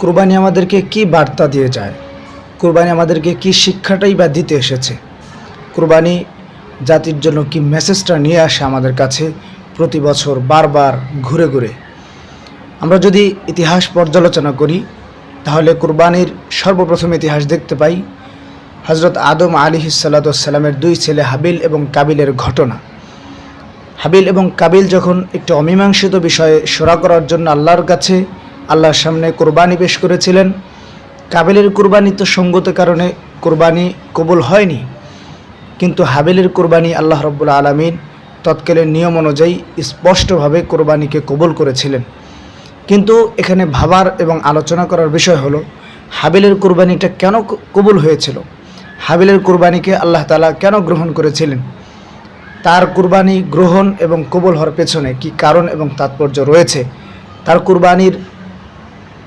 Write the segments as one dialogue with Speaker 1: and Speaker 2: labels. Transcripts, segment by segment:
Speaker 1: কুরবানি আমাদেরকে কি বার্তা দিয়ে যায়? কুরবানি আমাদেরকে কি শিক্ষাটাই বা দিতে এসেছে? কুরবানি জাতির জন্য কি মেসেজটা নিয়ে আসে আমাদের কাছে প্রতি বছর বারবার ঘুরে ঘুরে? আমরা যদি ইতিহাস পর্যালোচনা করি, তাহলে কুরবানির সর্বপ্রথম ইতিহাস দেখতে পাই হজরত আদম আলী সাল্লাতামের দুই ছেলে হাবিল এবং কাবিলের ঘটনা। হাবিল এবং কাবিল যখন একটি অমীমাংসিত বিষয়ে সোরা করার জন্য আল্লাহর কাছে আল্লাহর সামনে কোরবানি পেশ করেছিলেন। কাবিলের কোরবানি তো সঙ্গত কারণে কোরবানি কবুল হয়নি। কিন্তু হাবিলের কোরবানি আল্লাহ রব্বুল আলমিন তৎকালীন নিয়ম অনুযায়ী স্পষ্টভাবে কোরবানিকে কবুল করেছিলেন। কিন্তু এখানে ভাবার এবং আলোচনা করার বিষয় হলো, হাবিলের কোরবানিটা কেন কবুল হয়েছিল? হাবিলের কোরবানিকে আল্লাহ তালা কেন গ্রহণ করেছিলেন? তার কুরবানি গ্রহণ এবং কবুল হওয়ার পেছনে কি কারণ এবং তাৎপর্য রয়েছে? তার কুরবানির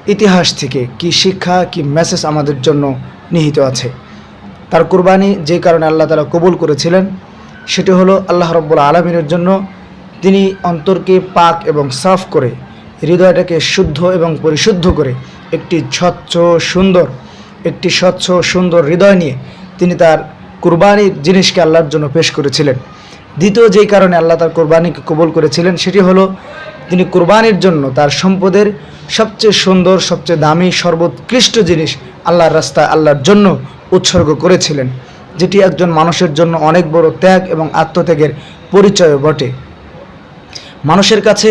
Speaker 1: ইতিহাস থেকে কি শিক্ষা, কি মেসেজ আমাদের জন্য নিহিত আছে? তার কুরবানি যে কারণে আল্লাহ তালা কবুল করেছিলেন, সেটি হলো আল্লাহ রব্বুল আলমিনের জন্য। তিনি অন্তরকে পাক এবং সাফ করে, হৃদয়টাকে শুদ্ধ এবং পরিশুদ্ধ করে একটি স্বচ্ছ, সুন্দর, একটি স্বচ্ছ, সুন্দর হৃদয় নিয়ে তিনি তার কুরবানির জিনিসকে আল্লাহর জন্য পেশ করেছিলেন। দ্বিতীয় যেই কারণে আল্লাহ তার কোরবানিকে কবুল করেছিলেন, সেটি হলো তিনি কোরবানির জন্য তার সম্পদের সবচেয়ে সুন্দর, সবচেয়ে দামি, সর্বোৎকৃষ্ট জিনিস আল্লাহর রাস্তায় আল্লাহর জন্য উৎসর্গ করেছিলেন, যেটি একজন মানুষের জন্য অনেক বড় ত্যাগ এবং আত্মত্যাগের পরিচয় বটে। মানুষের কাছে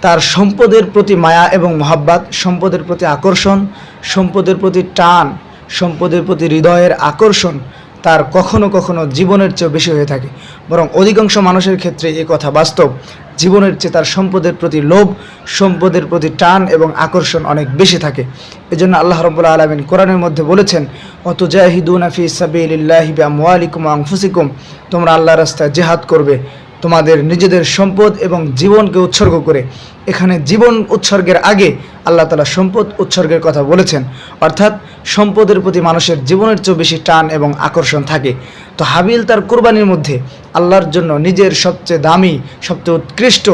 Speaker 1: তার সম্পদের প্রতি মায়া এবং মহাব্বাত, সম্পদের প্রতি আকর্ষণ, সম্পদের প্রতি টান, সম্পদের প্রতি হৃদয়ের আকর্ষণ তার কখনো কখনো জীবনের চেয়ে বেশি হয়ে থাকে। বরং অধিকাংশ মানুষের ক্ষেত্রে এ কথা বাস্তব। জীবনের চেয়ে তার সম্পদের প্রতি লোভ, সম্পদের প্রতি টান এবং আকর্ষণ অনেক বেশি থাকে। এজন্য আল্লাহ রবুল্লা আলমিন কোরআনের মধ্যে বলেছেন অত জাহিদুন আফি সাবিল্লাহি মোয়ালিকুম আংফুসিকুম তোমরা আল্লাহ রাস্তায় জেহাদ করবে। তোমাদের নিজেদের সম্পদ এবং জীবনকে উৎসর্গ করে। এখানে জীবন উৎসর্গের আগে আল্লাহ তালা সম্পদ উৎসর্গের কথা বলেছেন। অর্থাৎ সম্পদের প্রতি মানুষের জীবনের চেয়েও বেশি টান এবং আকর্ষণ থাকে। তো হাবিল তার কোরবানির মধ্যে আল্লাহর জন্য নিজের সবচেয়ে দামি, সবচেয়ে উৎকৃষ্ট,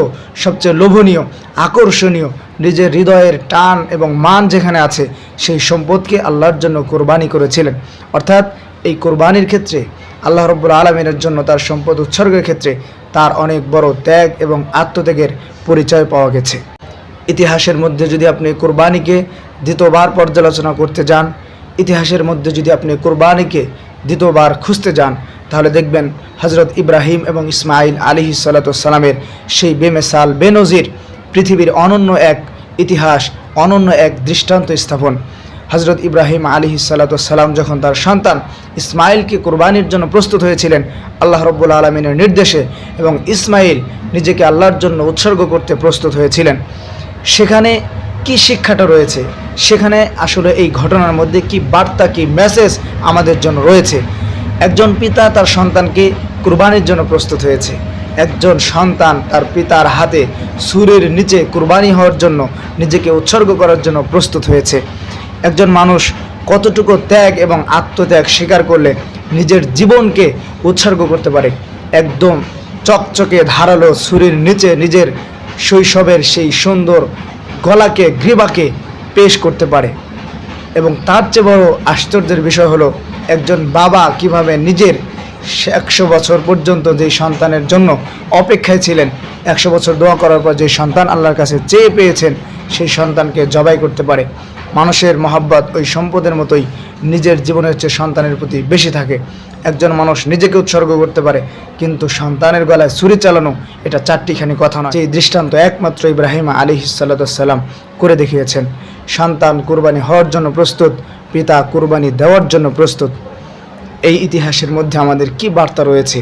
Speaker 1: সবচেয়ে লোভনীয়, আকর্ষণীয়, নিজের হৃদয়ের টান এবং মান যেখানে আছে, সেই সম্পদকে আল্লাহর জন্য কোরবানি করেছিলেন। অর্থাৎ এই কোরবানির ক্ষেত্রে আল্লাহ রব্বুল আলমিনের জন্য তার সম্পদ উৎসর্গের ক্ষেত্রে তার অনেক বড় ত্যাগ এবং আত্মত্যাগের পরিচয় পাওয়া গেছে। ইতিহাসের মধ্যে যদি আপনি কোরবানিকে দ্বিতীয়বার পর্যালোচনা করতে যান, ইতিহাসের মধ্যে যদি আপনি কোরবানিকে দ্বিতীয়বার খুঁজতে যান, তাহলে দেখবেন হজরত ইব্রাহিম এবং ইসমাইল আলী সালাতামের সেই বেমেসাল, বেনজির পৃথিবীর অনন্য এক ইতিহাস, অনন্য এক দৃষ্টান্ত স্থাপন। হজরত ইব্রাহিম আলী সালাতাম যখন তার সন্তান ইসমাইলকে কোরবানির জন্য প্রস্তুত হয়েছিলেন, আল্লাহ রব্বুল আলমিনের নির্দেশে এবং ইসমাইল নিজেকে আল্লাহর জন্য উৎসর্গ করতে প্রস্তুত হয়েছিলেন। সেখানে কি শিক্ষাটা রয়েছে? সেখানে আসলে এই ঘটনার মধ্যে কি বার্তা, কি মেসেজ আমাদের জন্য রয়েছে? একজন পিতা তার সন্তানকে কুরবানির জন্য প্রস্তুত হয়েছে। একজন সন্তান তার পিতার হাতে সুরের নিচে কুরবানি হওয়ার জন্য নিজেকে উৎসর্গ করার জন্য প্রস্তুত হয়েছে। একজন মানুষ কতটুকু ত্যাগ এবং আত্মত্যাগ স্বীকার করলে নিজের জীবনকে উৎসর্গ করতে পারে? একদম চকচকে ধারালো ছুরির নিচে নিজের শৈশবের সেই সুন্দর গলাকে, গ্রীবাকে পেশ করতে পারে। এবং তার চেয়ে বড় আশ্চর্যের বিষয় হলো, একজন বাবা কীভাবে নিজের একশো বছর পর্যন্ত যেই সন্তানের জন্য অপেক্ষায় ছিলেন, একশো বছর দোয়া করার পর যে সন্তান আল্লাহর কাছে চেয়ে পেয়েছেন, সেই সন্তানকে জবাই করতে পারে। মানুষের মহাব্বত, ওই সম্পদের মতোই নিজের জীবনের চেয়ে সন্তানের প্রতি বেশি থাকে। একজন মানুষ নিজেকে উৎসর্গ করতে পারে, কিন্তু সন্তানের গলায় ছুরি চালানো এটা চারটিখানি কথা নয়। এই দৃষ্টান্ত একমাত্র ইব্রাহিম আলী সাল্লাম করে দেখিয়েছেন। সন্তান কুরবানি হওয়ার জন্য প্রস্তুত, পিতা কুরবানি দেওয়ার জন্য প্রস্তুত। এই ইতিহাসের মধ্যে আমাদের কি বার্তা রয়েছে?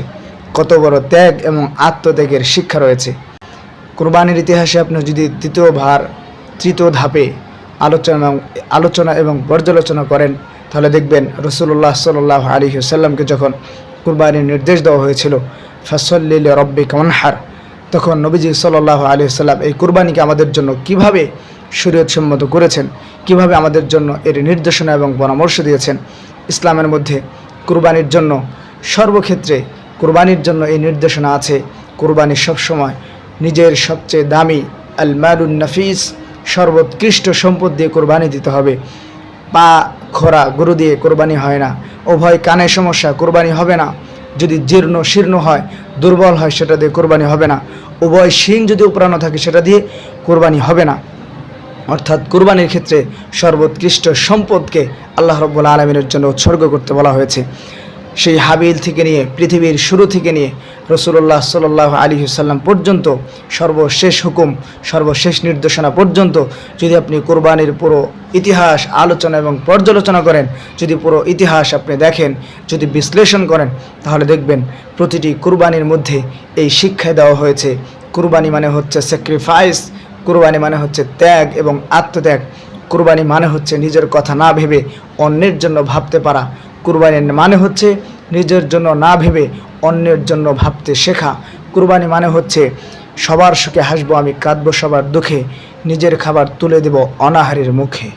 Speaker 1: কত বড় ত্যাগ এবং আত্মত্যাগের শিক্ষা রয়েছে। কোরবানির ইতিহাসে আপনি যদি তৃতীয় ভার, তৃতীয় ধাপে আলোচনা আলোচনা এবং পর্যালোচনা করেন, তাহলে দেখবেন রসুল্লাহ সাল্লাহ আলী সাল্লামকে যখন কুরবানির নির্দেশ দেওয়া হয়েছিল ফসল্লিল রব্বি কমনহার তখন নবীজি সাল্লাহ আলী সাল্লাম এই কুরবানিকে আমাদের জন্য কীভাবে শরীয়তসম্মত করেছেন, কীভাবে আমাদের জন্য এর নির্দেশনা এবং পরামর্শ দিয়েছেন, ইসলামের মধ্যে কুরবানির জন্য সর্বক্ষেত্রে কুরবানির জন্য এই নির্দেশনা আছে। কুরবানি সবসময় নিজের সবচেয়ে দামি আল মালুন নাফিস সর্বোৎকৃষ্ট সম্পদ দিয়ে কোরবানি দিতে হবে। পা খোরা গরু দিয়ে কোরবানি হয় না। উভয় কানের সমস্যা, কোরবানি হবে না। যদি জীর্ণ, শীর্ণ হয়, দুর্বল হয়, সেটা দিয়ে কোরবানি হবে না। উভয় শিং যদি উপরানো থাকে, সেটা দিয়ে কোরবানি হবে না। অর্থাৎ কোরবানির ক্ষেত্রে সর্বোৎকৃষ্ট সম্পদকে আল্লাহ রব্বুল আলমিনের জন্য উৎসর্গ করতে বলা হয়েছে। সেই হাবিল থেকে নিয়ে, পৃথিবীর শুরু থেকে নিয়ে রসুল্লাহ সাল্লাহ আলী সাল্লাম পর্যন্ত, সর্বশেষ হুকুম, সর্বশেষ নির্দেশনা পর্যন্ত যদি আপনি কোরবানির পুরো ইতিহাস, আলোচনা এবং পর্যালোচনা করেন, যদি পুরো ইতিহাস আপনি দেখেন, যদি বিশ্লেষণ করেন, তাহলে দেখবেন প্রতিটি কুরবানির মধ্যে এই শিক্ষায় দেওয়া হয়েছে। কুরবানি মানে হচ্ছে স্যাক্রিফাইস কুরবানি মানে হচ্ছে ত্যাগ এবং আত্মত্যাগ। কুরবানি মানে হচ্ছে নিজের কথা না ভেবে অন্যের জন্য ভাবতে পারা। কুরবানির মানে হচ্ছে নিজের জন্য না ভেবে অন্যের জন্য ভাবতে শেখা। কুরবানি মানে হচ্ছে সবার সুখে হাসবো আমি, কাঁদবো সবার দুঃখে, নিজের খাবার তুলে দেব অনাহারের মুখে।